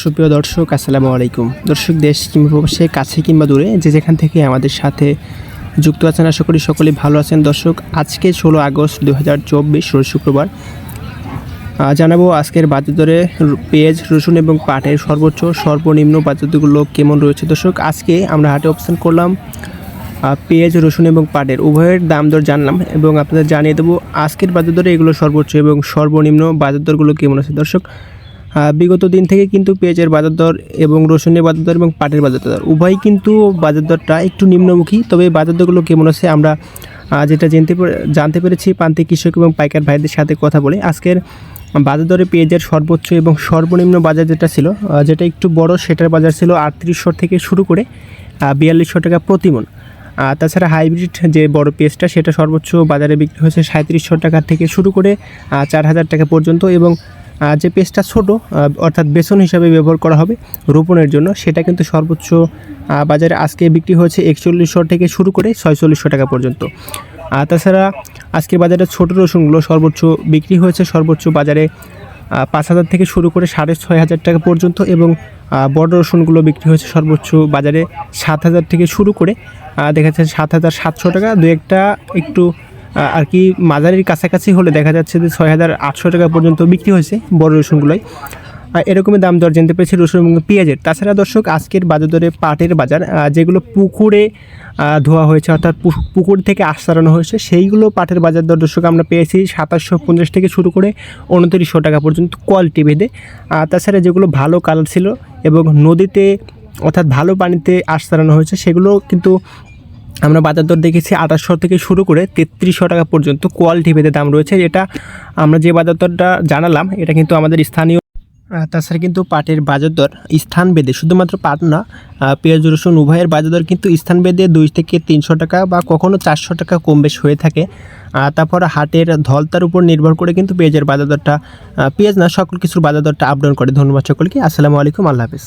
সুপ্রিয় দর্শক, আসসালামু আলাইকুম। দর্শক, দেশ কিংবা প্রবাসে, কাছে কিংবা দূরে, যে যেখান থেকে আমাদের সাথে যুক্ত আছেন, আশা করি সকলেই ভালো আছেন। দর্শক, আজকে ষোলো আগস্ট দু হাজার চব্বিশ শুক্রবার জানাব আজকের বাজার দরে পেঁয়াজ, রসুন এবং পাটের সর্বোচ্চ, সর্বনিম্ন বাজারগুলো কেমন রয়েছে? দর্শক, আজকে আমরা হাটে অবস্থান করলাম পেঁয়াজ, রসুন এবং পাটের। উভয়ের দাম দর জানলাম এবং আপনাদের জানিয়ে দেবো আজকের বাজার দরে এগুলো সর্বোচ্চ এবং সর্বনিম্ন বাজার দরগুলো কেমন আছে। দর্শক বিগত দিন থেকে কিন্তু পেঁয়াজের বাজার দর এবং রসুনের বাজার দর এবং পাটের বাজার দর উভয় কিন্তু বাজার দরটা একটু নিম্নমুখী। তবে বাজার দরগুলো কেমন আছে আমরা যেটা জানতে জানতে পেরেছি প্রান্তিক কৃষক এবং পাইকার ভাইদের সাথে কথা বলে। আজকের বাজার দরে পেঁয়াজের সর্বোচ্চ এবং সর্বনিম্ন বাজার যেটা ছিল যেটা একটু বড়, সেটার বাজার ছিল আটত্রিশশো থেকে শুরু করে বিয়াল্লিশশো টাকা প্রতিমন। তাছাড়া হাইব্রিড যে বড় পেঁয়াজটা, সেটা সর্বোচ্চ বাজারে বিক্রি হয়েছে সাঁত্রিশশো টাকা থেকে শুরু করে চার হাজার টাকা পর্যন্ত এবং যে পেস্টটা ছোট অর্থাৎ বেসন হিসাবে ব্যবহার করা হবে রোপণের জন্য, সেটা কিন্তু সর্বোচ্চ বাজারে আজকে বিক্রি হয়েছে একচল্লিশশো থেকে শুরু করে ছয়চল্লিশশো টাকা পর্যন্ত। আর তাছাড়া আজকের বাজারে ছোট রসুনগুলো সর্বোচ্চ বিক্রি হয়েছে, সর্বোচ্চ বাজারে পাঁচ হাজার থেকে শুরু করে সাড়ে ছয় হাজার টাকা পর্যন্ত এবং বড় রসুনগুলো বিক্রি হয়েছে সর্বোচ্চ বাজারে সাত হাজার থেকে শুরু করে দেখা যাচ্ছে সাত হাজার সাতশো টাকা। দু একটা একটু আর কি মাঝারির কাছাকাছি হলে দেখা যাচ্ছে যে ছয় হাজার আটশো টাকা পর্যন্ত বিক্রি হয়েছে বড় রসুনগুলোই। এরকমই দাম দর জানতে পেরেছি রসুন এবং পেঁয়াজের। তাছাড়া দর্শক, আজকের বাজার দরে পাটের বাজার যেগুলো পুকুরে ধোয়া হয়েছে, অর্থাৎ পুকুর থেকে আশ সারানো হয়েছে, সেইগুলো পাটের বাজার দর দর্শক আমরা পেয়েছি সাতাশশো পঞ্চাশ থেকে শুরু করে উনত্রিশশো টাকা পর্যন্ত কোয়ালিটি ভেদে। আর তাছাড়া যেগুলো ভালো কালার ছিল এবং নদীতে, অর্থাৎ ভালো পানিতে আশ সারানো হয়েছে, সেগুলো কিন্তু আমরা বাজার দর দেখেছি আঠাশশো থেকে শুরু করে তেত্রিশশো টাকা পর্যন্ত কোয়ালিটি ভেদে দাম রয়েছে এটা আমরা যে বাজার দরটা জানালাম, এটা কিন্তু আমাদের স্থানীয় তাছাড়া কিন্তু পাটের বাজার দর স্থান বেদে শুধুমাত্র পাট না পেঁয়াজ, রসুন উভয়ের বাজার দর কিন্তু স্থান বেঁধে দুই থেকে তিনশো টাকা বা কখনও চারশো টাকা কম বেশ হয়ে থাকে। তারপর হাটের ধলতার উপর নির্ভর করে কিন্তু পেঁয়াজের বাজার দরটা পেঁয়াজ না, সকল কিছুর বাজার দরটা আপ ডাউন করে। ধন্যবাদ সকলকে। আসসালামু আলাইকুম। আল্লাহ হাফিজ।